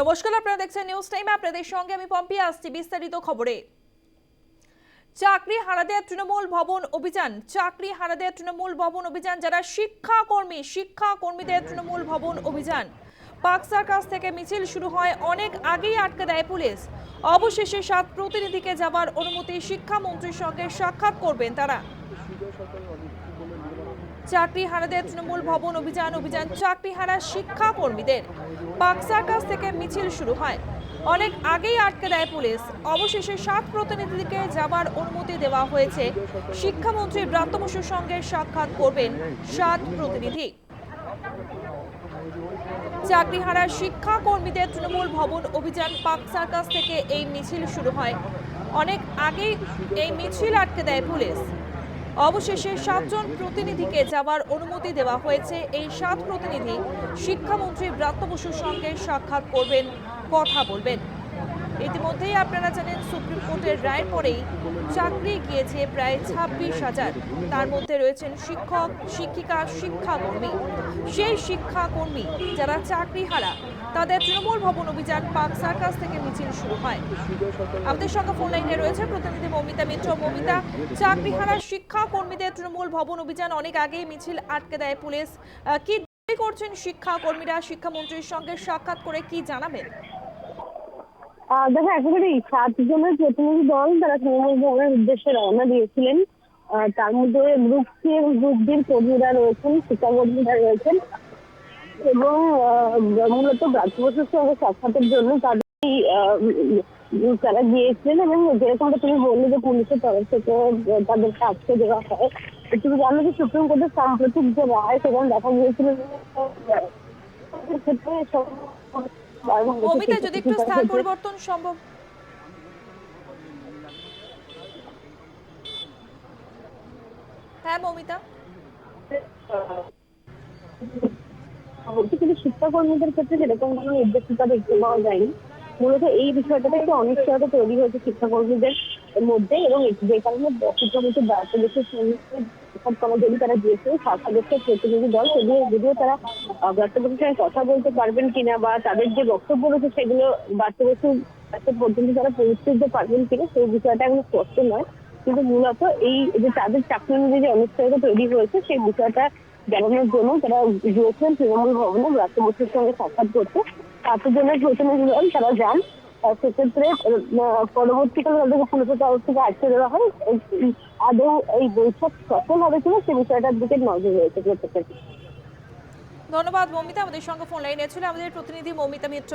নমস্কার, আপনারা দেখছেন নিউজ টাইম আপনাদের সঙ্গে আমি পম্পি, আসছি বিস্তারিত খবরে। চাকরি হারাদের তৃণমূল ভবন অভিযান। চাকরি হারাদের তৃণমূল ভবন অভিযান, যারা শিক্ষাকর্মী, শিক্ষাকর্মীদের তৃণমূল ভবন অভিযান। পাকসার কাছ থেকে মিছিল শুরু হয়, অনেক আগেই আটকে দেয় পুলিশ। অবশেষে সাত প্রতিনিধিকে যাওয়ার অনুমতি শিক্ষামন্ত্রীর সঙ্গে সাক্ষাৎ করবেন তারা। চাকরি হারাদের তৃণমূল ভবন অভিযান অভিযান চাকরি হারা শিক্ষাকর্মীদের পাকসার কাছ থেকে মিছিল শুরু হয়। অনেক আগেই আটকে দেয় পুলিশ। অবশেষে সাত প্রতিনিধিকে যাবার অনুমতি দেওয়া হয়েছে। শিক্ষামন্ত্রী ব্রাত্য বসুর সঙ্গে সাক্ষাৎ করবেন সাত প্রতিনিধি। চাকরিহারা শিক্ষাকর্মীদের তৃণমূল ভবন অভিযান পাক সার্কাস থেকে এই মিছিল শুরু হয়। অনেক আগেই এই মিছিল আটকে দেয় পুলিশ। অবশেষে সাতজন প্রতিনিধিকে যাওয়ার অনুমতি দেওয়া হয়েছে। এই সাত প্রতিনিধি শিক্ষামন্ত্রী ব্রাত্য বসুর সঙ্গে সাক্ষাৎ করবেন, কথা বলবেন। ইতিমধ্যেই আপনারা জানেন, সুপ্রিম কোর্টের রায়ের পরেই চাকরি গিয়েছে প্রায় ছাব্বিশ হাজার। তার মধ্যে রয়েছেন শিক্ষক, শিক্ষিকা, শিক্ষাকর্মী। সেই শিক্ষাকর্মী যারা চাকরি হারা তাদের তৃণমূল ভবন অভিযান পাক সার্কাস থেকে মিছিল শুরু হয়। আমাদের সঙ্গে ফোন লাইনে রয়েছে প্রতিনিধি মমিতা মিত্র। মমিতা চাকরি হারা শিক্ষাকর্মীদের তৃণমূল ভবন অভিযান অনেক আগেই মিছিল আটকে দেয় পুলিশ। কি করছেন শিক্ষাকর্মীরা? শিক্ষামন্ত্রীর সঙ্গে সাক্ষাৎ করে কি জানাবেন? দেখো একেবারেই সাতজনের প্রতিনিধি দল তারা তৃণমূল ভবনের উদ্দেশ্যে রওনা দিয়েছিলেন। তার মধ্যে গ্রুপ সি এবং গ্রুপ ডির কর্মীরা রয়েছেন, শিক্ষাকর্মীরা রয়েছেন এবং মূলত রাজ্যবর্ষের সঙ্গে সাক্ষাতের জন্য তাদের তারা গিয়েছিলেন এবং যেরকমটা তুমি বললে যে পুলিশের তরফ থেকে তাদেরকে আটকে দেওয়া হয় তুমি জানো যে সুপ্রিম কোর্টের সাম্প্রতিক যে রায় সেখানে দেখা গিয়েছিল ক্ষেত্রে মমিতা যদি একটু স্থান পরিবর্তন সম্ভব। হ্যাঁ মমিতা। বলছি কিন্তু শিক্ষাকর্মীদের ক্ষেত্রে সেরকম কোনো নির্দেশিকা দেখতে পাওয়া যায়নি। মূলত এই বিষয়টাতে একটু অনিশ্চয়তা তৈরি হয়েছে শিক্ষাকর্মীদের মধ্যে এবং যে কারণে শিক্ষামন্ত্রী দায়িত্ব দেশের জন্য তারা গিয়েছে শাখা দেশের প্রতিনিধি দল সেগুলো যদিও তারা বার্তাবসুর সঙ্গে কথা বলতে পারবেন কিনা বা তাদের যে বক্তব্য রয়েছে সেগুলো বার্তাবসুর কাছে পর্যন্ত তারা পৌঁছে দিতে পারবেন কিনা সেই বিষয়টা এখন স্পষ্ট নয়। কিন্তু মূলত এই যে তাদের চাকরি নিয়ে যে অনিশ্চয়তা তৈরি হয়েছে, সেই বিষয়টা জানানোর জন্য তারা গিয়েছেন তৃণমূল ভবনে ব্রাত্য সঙ্গে সাক্ষাৎ করতে। সাতজনের প্রতিনিধি দল তারা যান। সেক্ষেত্রে পরবর্তীকালে তাদেরকে পুলিশের তরফ থেকে আটকে দেওয়া হয় আদৌ এই বৈঠক সফল হবে কিনা সে বিষয়টার দিকে নজর রয়েছে প্রত্যেকের। ধন্যবাদ মমিতা। আমাদের সঙ্গে ফোন লাইনে ছিল আমাদের প্রতিনিধি মমিতা মিত্র।